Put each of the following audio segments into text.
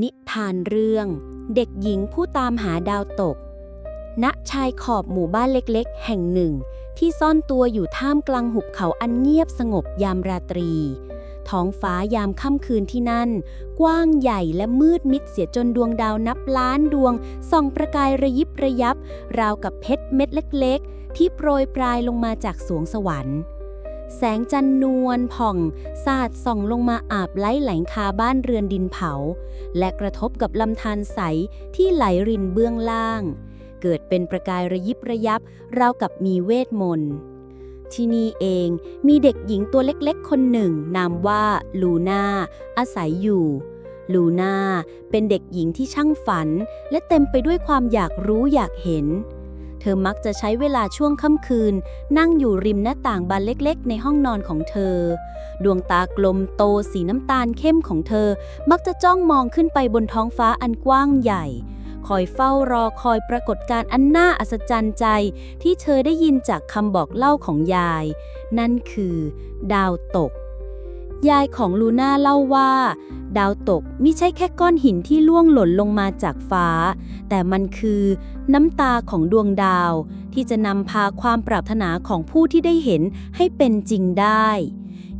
นิทานเรื่อง เด็กหญิงผู้ตามหาดาวตก ณ ชายขอบหมู่บ้านเล็กๆ แห่งหนึ่ง ที่ซ่อนตัวอยู่ท่ามกลางหุบเขาอันเงียบสงบยามราตรี ท้องฟ้ายามค่ำคืนที่นั่น กว้างใหญ่และมืดมิดเสียจนดวงดาวนับล้านดวง ส่องประกายระยิบระยับ ราวกับเพชรเม็ดเล็ก ๆ ที่โปรยปลายลงมาจากสวงสวรรค์ แสงจันทร์นวลผ่อง สาดส่องลงมาอาบไล้ไหลคาบ้านเรือนดินเผา และกระทบกับลำธารใสที่ไหลรินเบื้องล่าง เกิดเป็นประกายระยิบระยับราวกับมีเวทมนต์ที่นี่เองมีเด็กหญิงตัวเล็กๆ คนหนึ่ง นามว่าลูน่าอาศัยอยู่ ลูน่าเป็นเด็กหญิงที่ช่างฝัน และเต็มไปด้วยความอยากรู้อยากเห็น เธอมักจะใช้เวลาช่วงค่ำคืน นั่งอยู่ริมหน้าต่างบานเล็กๆ ในห้องนอนของเธอ ดวงตากลมโตสีน้ำตาลเข้มของเธอ มักจะจ้องมองขึ้นไปบนท้องฟ้าอันกว้างใหญ่ คอยเฝ้ารอคอยปรากฏการณ์อันน่าอัศจรรย์ใจ ที่เธอได้ยินจากคำบอกเล่าของยาย นั่นคือ ดาวตก ยายของลูน่าเล่าว่า ดาวตกไม่ใช่แค่ก้อนหินที่ล่วงหล่นลงมาจากฟ้า แต่มันคือน้ำตาของดวงดาว ที่จะนำพาความปรารถนาของผู้ที่ได้เห็นให้เป็นจริงได้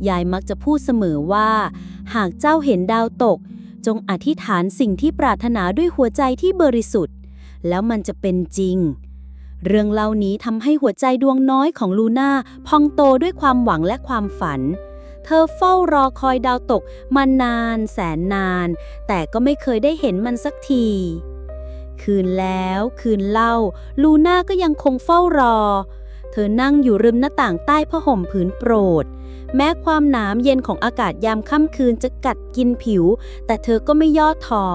ยายมักจะพูดเสมอว่า หากเจ้าเห็นดาวตก จงอธิษฐานสิ่งที่ปรารถนาด้วยหัวใจที่บริสุทธิ์ แล้วมันจะเป็นจริงเรื่องเล่านี้ทำให้หัวใจดวงน้อยของลูน่าพองโตด้วยความหวังและความฝัน เธอเฝ้ารอคอยดาวตกมานานแสนนาน แต่ก็ไม่เคยได้เห็นมันสักที คืนแล้วคืนเล่า ลูน่าก็ยังคงเฝ้ารอ เธอนั่งอยู่ริมหน้าต่างใต้ผ้าห่มผืนโปรด แม้ความหนามเย็นของอากาศยามค่ำคืนจะกัดกินผิว แต่เธอก็ไม่ย่อท้อ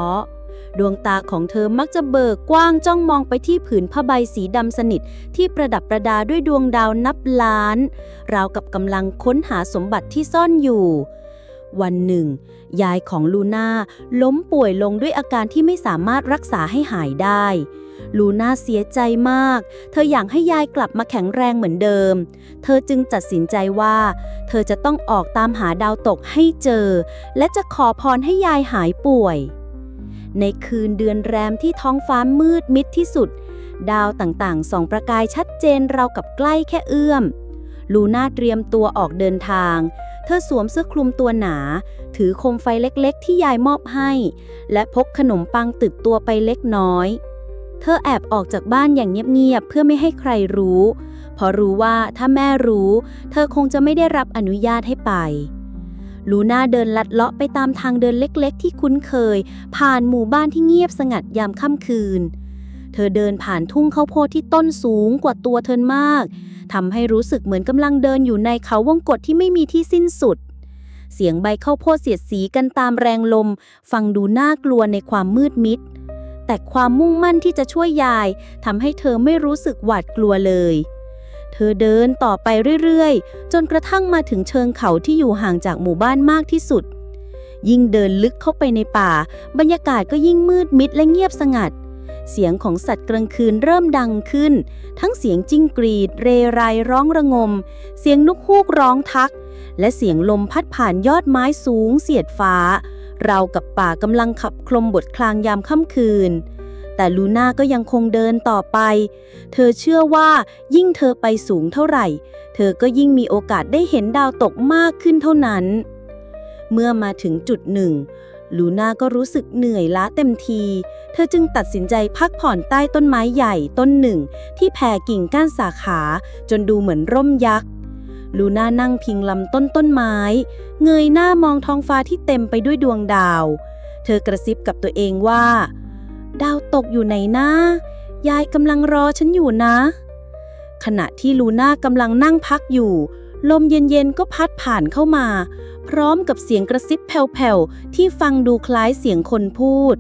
ดวงตาของเธอมักจะเบิกกว้างจ้องมองไปที่ผืนผ้าใบสีดำสนิท ที่ประดับประดาด้วยดวงดาวนับล้าน ราวกับกำลังค้นหาสมบัติที่ซ่อนอยู่ วันหนึ่ง ยายของลูน่าล้มป่วยลงด้วยอาการที่ไม่สามารถรักษาให้หายได้ลูน่าเสียใจมาก เธออยากให้ยายกลับมาแข็งแรงเหมือนเดิม เธอจึงตัดสินใจว่า เธอจะต้องออกตามหาดาวตกให้เจอ และจะขอพรให้ยายหายป่วย ในคืนเดือนแรมที่ท้องฟ้ามืดมิดที่สุด ดาวต่างๆส่องประกายชัดเจนเรากับใกล้แค่เอื้อม ลูน่าเตรียมตัวออกเดินทาง เธอสวมเสื้อคลุมตัวหนา ถือโคมไฟเล็กๆ ที่ยายมอบให้ และพกขนมปังติดตัวไปเล็กน้อย เธอแอบออกจากบ้านอย่างเงียบๆเพื่อไม่ให้ใครรู้ เพราะรู้ว่าถ้าแม่รู้ เธอคงจะไม่ได้รับอนุญาตให้ไป ลูน่าเดินลัดเลาะไปตามทางเดินเล็กๆ ที่คุ้นเคย ผ่านหมู่บ้านที่เงียบสงัดยามค่ำคืน เธอเดินผ่านทุ่งข้าวโพดที่ต้นสูงกว่าตัวเธอมากทำให้รู้สึกเหมือนกำลังเดินอยู่ในเขาวงกฏที่ไม่มีที่สิ้นสุด เสียงใบข้าวโพดเสียดสีกันตามแรงลม ฟังดูน่ากลัวในความมืดมิด แต่ความมุ่งมั่นที่จะช่วยยายทำให้เธอไม่รู้สึกหวาดกลัวเลย ธอเดินต่อไปเรื่อยๆ จนกระทั่งมาถึงเชิงเขาที่อยู่ห่างจากหมู่บ้านมากที่สุด ยิ่งเดินลึกเข้าไปในป่า บรรยากาศก็ยิ่งมืดมิดและเงียบสงัด เสียงของสัตว์กลางคืนเริ่มดังขึ้น ทั้งเสียงจิ้งกรีด เรไรร้องระงม เสียงนกฮูกร้องทัก และเสียงลมพัดผ่านยอดไม้สูงเสียดฟ้า เรากับป่ากำลังขับคลมบทคลางยามค่ำคืน แต่ลูน่าก็ยังคงเดินต่อไป เธอเชื่อว่ายิ่งเธอไปสูงเท่าไหร่ เธอก็ยิ่งมีโอกาสได้เห็นดาวตกมากขึ้นเท่านั้น เมื่อมาถึงจุดหนึ่งลูน่าก็รู้สึกเหนื่อยล้าเต็มที เธอจึงตัดสินใจพักผ่อนใต้ต้นไม้ใหญ่ต้นหนึ่ง ที่แผ่กิ่งก้านสาขา จนดูเหมือนร่มยักษ์ลูน่านั่งพิงลำต้นต้นไม้ เงยหน้ามองท้องฟ้าที่เต็มไปด้วยดวงดาว เธอกระซิบกับตัวเองว่า ดาวตกอยู่ไหนนะ ยายกำลังรอฉันอยู่นะ ขณะที่ลูน่ากำลังนั่งพักอยู่ ลมเย็นๆก็พัดผ่านเข้ามา พร้อมกับเสียงกระซิบแผ่วๆ ที่ฟังดูคล้ายเสียงคนพูด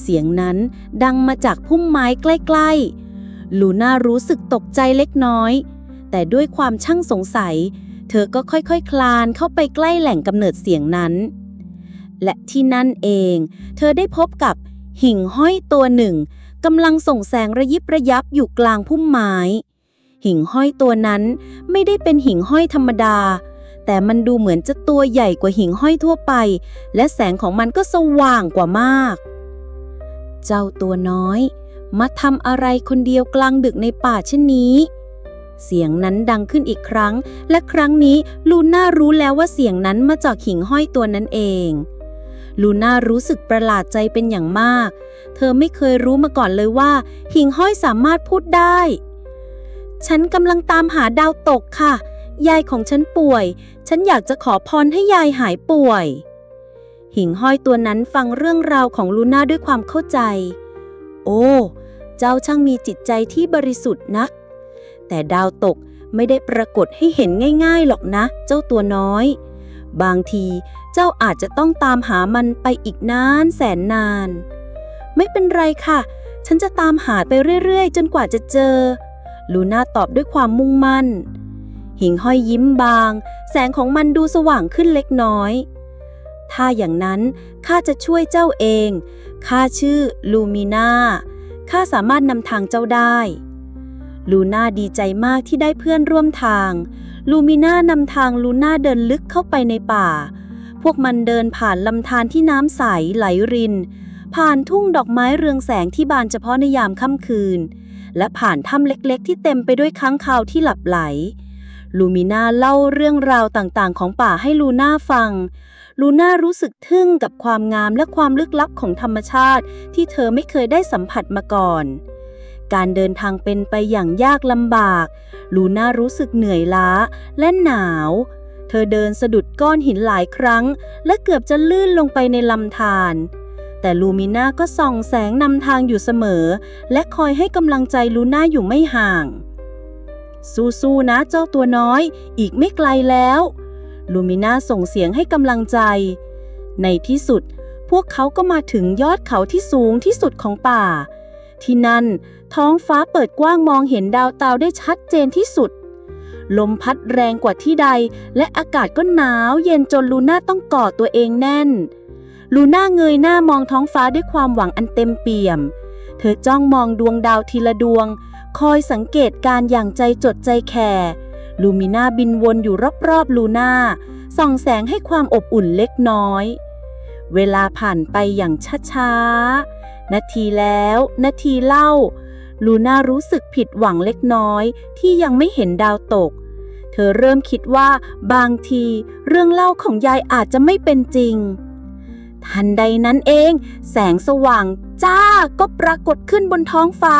เสียงนั้นดังมาจากพุ่มไม้ใกล้ๆ ลูน่ารู้สึกตกใจเล็กน้อย แต่ด้วยความช่างสงสัย เธอก็ค่อยๆคคลานเข้าไปใกล้แหล่งกำเนิดเสียงนั้นและที่นั่นเอง เธอได้พบกับ หิ่งห้อยตัวหนึ่งกำลังส่งแสงระยิบระยับอยู่กลางพุ่มไม้ หิ่งห้อยตัวนั้นไม่ได้เป็นหิ่งห้อยธรรมดา แต่มันดูเหมือนจะตัวใหญ่กว่าหิ่งห้อยทั่วไป และแสงของมันก็สว่างกว่ามาก เจ้าตัวน้อย มาทำอะไรคนเดียวกลางดึกในป่าเช่นนี้ เสียงนั้นดังขึ้นอีกครั้ง และครั้งนี้ลูน่ารู้แล้วว่าเสียงนั้นมาจากหิ่งห้อยตัวนั้นเอง ลูน่ารู้สึกประหลาดใจเป็นอย่างมาก เธอไม่เคยรู้มาก่อนเลยว่า หิ่งห้อยสามารถพูดได้ ฉันกำลังตามหาดาวตกค่ะ ยายของฉันป่วย ฉันอยากจะขอพรให้ยายหายป่วย หิ่งห้อยตัวนั้นฟังเรื่องราวของลูน่าด้วยความเข้าใจ โอ้ เจ้าช่างมีจิตใจที่บริสุทธิ์นัก แต่ดาวตกไม่ได้ปรากฏให้เห็นง่ายๆหรอกนะ เจ้าตัวน้อย บางที จ้าอาจจะต้องตามหามันไปอีกนานแสนนาน ไม่เป็นไรค่ะ ฉันจะตามหาไปเรื่อยๆ จนกว่าจะเจอ ลูน่าตอบด้วยความมุ่งมั่น หิ่งห้อยยิ้มบาง แสงของมันดูสว่างขึ้นเล็กน้อย ถ้าอย่างนั้นข้าจะช่วยเจ้าเอง ข้าชื่อลูมิน่า ข้าสามารถนำทางเจ้าได้ลูน่าดีใจมากที่ได้เพื่อนร่วมทาง ลูมิน่านำทางลูน่าเดินลึกเข้าไปในป่า พวกมันเดินผ่านลำธารที่น้ำใสไหลริน ผ่านทุ่งดอกไม้เรืองแสงที่บานเฉพาะในยามค่ำคืน และผ่านถ้ำเล็กๆ ที่เต็มไปด้วยค้างคาวที่หลับไหล ลูมิน่าเล่าเรื่องราวต่างๆ ของป่าให้ลูน่าฟัง ลูน่ารู้สึกทึ่งกับความงามและความลึกลับของธรรมชาติ ที่เธอไม่เคยได้สัมผัสมาก่อนการเดินทางเป็นไปอย่างยากลำบาก ลูน่ารู้สึกเหนื่อยล้าและหนาว เธอเดินสะดุดก้อนหินหลายครั้ง และเกือบจะลื่นลงไปในลำธารแต่ลูมิน่าก็ส่องแสงนำทางอยู่เสมอ และคอยให้กำลังใจลูน่าอยู่ไม่ห่าง สู้ๆนะเจ้าตัวน้อย อีกไม่ไกลแล้ว ลูมิน่าส่งเสียงให้กำลังใจ ในที่สุด พวกเขาก็มาถึงยอดเขาที่สูงที่สุดของป่า ที่นั่นท้องฟ้าเปิดกว้างมองเห็นดาวเตาได้ชัดเจนที่สุด ลมพัดแรงกว่าที่ใด และอากาศก็หนาวเย็นจนลูน่าต้องกอดตัวเองแน่น ลูน่าเงยหน้ามองท้องฟ้าด้วยความหวังอันเต็มเปี่ยม เธอจ้องมองดวงดาวทีละดวง คอยสังเกตการอย่างใจจดใจแคร์ลูมิน่าบินวนอยู่รอบๆลูน่าส่องแสงให้ความอบอุ่นเล็กน้อย เวลาผ่านไปอย่างช้าๆ นาทีแล้ว นาทีเล่า ลูน่ารู้สึกผิดหวังเล็กน้อยที่ยังไม่เห็นดาวตก อเริ่มคิดว่าบางทีเรื่องเล่าของยายอาจจะไม่เป็นจริง ทันใดนั้นเอง แสงสว่างจ้าก็ปรากฏขึ้นบนท้องฟ้า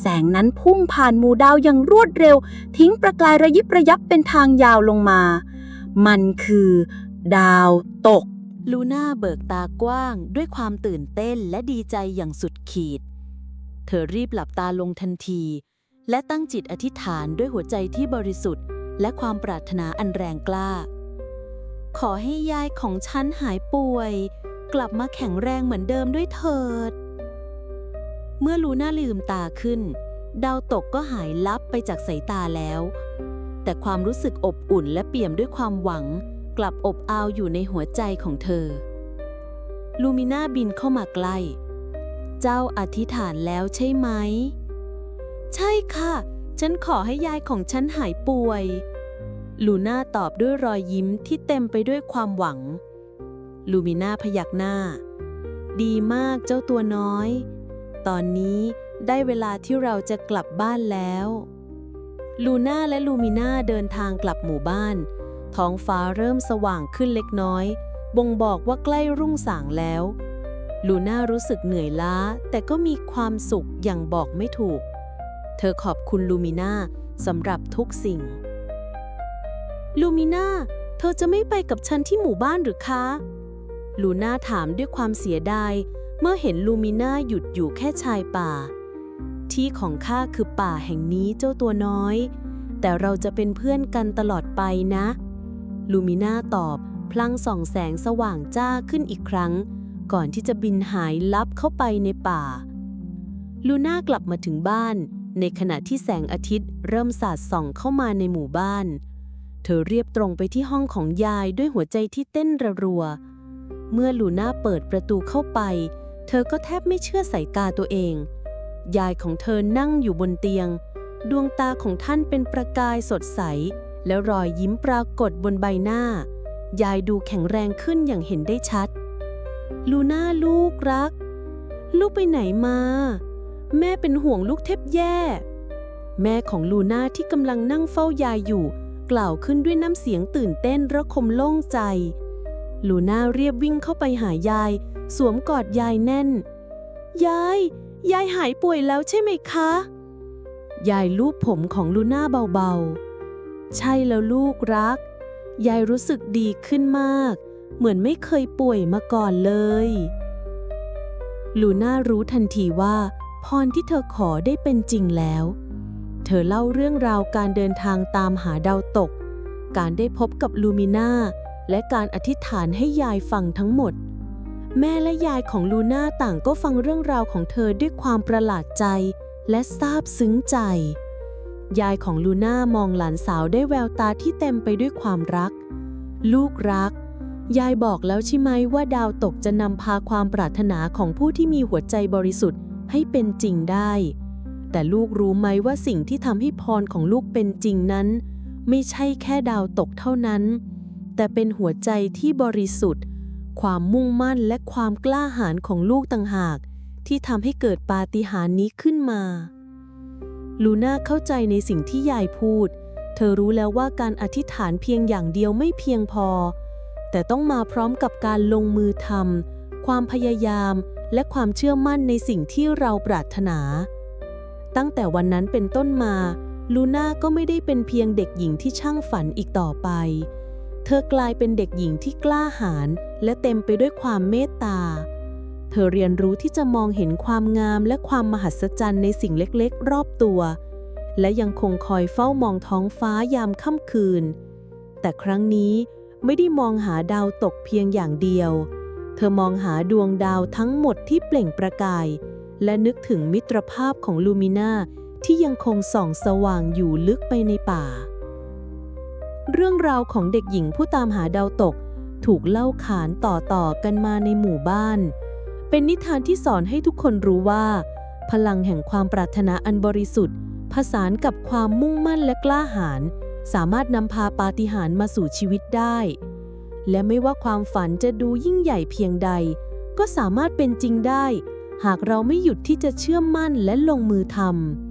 แสงนั้นพุ่งผ่านหมู่ดาวอย่างรวดเร็ว ทิ้งประกายระยิบระยับเป็นทางยาวลงมา มันคือ ดาวตก ลูน่าเบิกตากว้างด้วยความตื่นเต้นและดีใจอย่างสุดขีด เธอรีบหลับตาลงทันที และตั้งจิตอธิษฐานด้วยหัวใจที่บริสุทธิ์ และความปรารถนาอันแรงกล้า ขอให้ยายของฉันหายป่วย กลับมาแข็งแรงเหมือนเดิมด้วยเถิด เมื่อลูน่าลืมตาขึ้น ดาวตกก็หายลับไปจากสายตาแล้ว แต่ความรู้สึกอบอุ่นและเปี่ยมด้วยความหวัง กลับอบอาวอยู่ในหัวใจของเธอ ลูมิน่าบินเข้ามาใกล้ เจ้าอธิษฐานแล้วใช่ไหม ใช่ค่ะ ฉันขอให้ยายของฉันหายป่วย ลูน่าตอบด้วยรอยยิ้มที่เต็มไปด้วยความหวัง ลูมิน่าพยักหน้า ดีมากเจ้าตัวน้อย ตอนนี้ได้เวลาที่เราจะกลับบ้านแล้ว ลูน่าและลูมิน่าเดินทางกลับหมู่บ้าน ท้องฟ้าเริ่มสว่างขึ้นเล็กน้อย บ่งบอกว่าใกล้รุ่งสางแล้ว ลูน่ารู้สึกเหนื่อยล้า แต่ก็มีความสุขอย่างบอกไม่ถูก เธอขอบคุณลูมิน่าสำหรับทุกสิ่ง ลูมิน่า เธอจะไม่ไปกับฉันที่หมู่บ้านหรือคะ ลูน่าถามด้วยความเสียดาย เมื่อเห็นลูมิน่าหยุดอยู่แค่ชายป่า ที่ของข้าคือป่าแห่งนี้เจ้าตัวน้อย แต่เราจะเป็นเพื่อนกันตลอดไปนะ ลูมิน่าตอบ พลังส่องแสงสว่างจ้าขึ้นอีกครั้ง ก่อนที่จะบินหายลับเข้าไปในป่า ลูน่ากลับมาถึงบ้าน ในขณะที่แสงอาทิตย์เริ่มสาดส่องเข้ามาในหมู่บ้าน เธอเรียบตรงไปที่ห้องของยายด้วยหัวใจที่เต้นระรัว เมื่อลูน่าเปิดประตูเข้าไป เธอก็แทบไม่เชื่อสายตาตัวเอง ยายของเธอนั่งอยู่บนเตียง ดวงตาของท่านเป็นประกายสดใส แล้วรอยยิ้มปรากฏบนใบหน้า ยายดูแข็งแรงขึ้นอย่างเห็นได้ชัด ลูน่าลูกรัก ลูกไปไหนมา แม่เป็นห่วงลูกแทบแย่ แม่ของลูน่าที่กำลังนั่งเฝ้ายายอยู่ กล่าวขึ้นด้วยน้ำเสียงตื่นเต้นระคมโล่งใจ ลูน่าเรียบวิ่งเข้าไปหายาย สวมกอดยายแน่น ยาย ยายหายป่วยแล้วใช่ไหมคะ ยายลูบผมของลูน่าเบาๆ ใช่แล้วลูกรัก ยายรู้สึกดีขึ้นมาก เหมือนไม่เคยป่วยมาก่อนเลย ลูน่ารู้ทันทีว่า พรที่เธอขอได้เป็นจริงแล้ว เธอเล่าเรื่องราวการเดินทางตามหาดาวตก การได้พบกับลูมิน่า และการอธิษฐานให้ยายฟังทั้งหมด แม่และยายของลูน่าต่างก็ฟังเรื่องราวของเธอด้วยความประหลาดใจ และซาบซึ้งใจ ยายของลูน่ามองหลานสาวได้แววตาที่เต็มไปด้วยความรัก ลูกรักยายบอกแล้วใช่ไหมว่าดาวตกจะนำพาความปรารถนาของผู้ที่มีหัวใจบริสุทธิ์ ให้เป็นจริงได้ แต่ลูกรู้ไหมว่าสิ่งที่ทำให้พรของลูกเป็นจริงนั้น ไม่ใช่แค่ดาวตกเท่านั้น แต่เป็นหัวใจที่บริสุทธิ์ ความมุ่งมั่นและความกล้าหาญของลูกต่างหาก ที่ทำให้เกิดปาฏิหาริย์นี้ขึ้นมา ลูน่าเข้าใจในสิ่งที่ยายพูด เธอรู้แล้วว่าการอธิษฐานเพียงอย่างเดียวไม่เพียงพอ แต่ต้องมาพร้อมกับการลงมือทำ ความพยายาม และความเชื่อมั่นในสิ่งที่เราปรารถนา ตั้งแต่วันนั้นเป็นต้นมา ลูน่าก็ไม่ได้เป็นเพียงเด็กหญิงที่ช่างฝันอีกต่อไป เธอกลายเป็นเด็กหญิงที่กล้าหาญและเต็มไปด้วยความเมตตา เธอเรียนรู้ที่จะมองเห็นความงามและความมหัศจรรย์ในสิ่งเล็กๆ รอบตัว และยังคงคอยเฝ้ามองท้องฟ้ายามค่ำคืน แต่ครั้งนี้ไม่ได้มองหาดาวตกเพียงอย่างเดียว เธอมองหาดวงดาวทั้งหมดที่เปล่งประกาย และนึกถึงมิตรภาพของลูมิน่าที่ยังคงส่องสว่างอยู่ลึกไปในป่า เรื่องราวของเด็กหญิงผู้ตามหาดาวตก ถูกเล่าขานต่อๆกันมาในหมู่บ้าน เป็นนิทานที่สอนให้ทุกคนรู้ว่า พลังแห่งความปรารถนาอันบริสุทธิ์ผสานกับความมุ่งมั่นและกล้าหาญสามารถนำพาปาฏิหาริย์มาสู่ชีวิตได้ และไม่ว่าความฝันจะดูยิ่งใหญ่เพียงใด ก็สามารถเป็นจริงได้ หากเราไม่หยุดที่จะเชื่อมั่นและลงมือทำ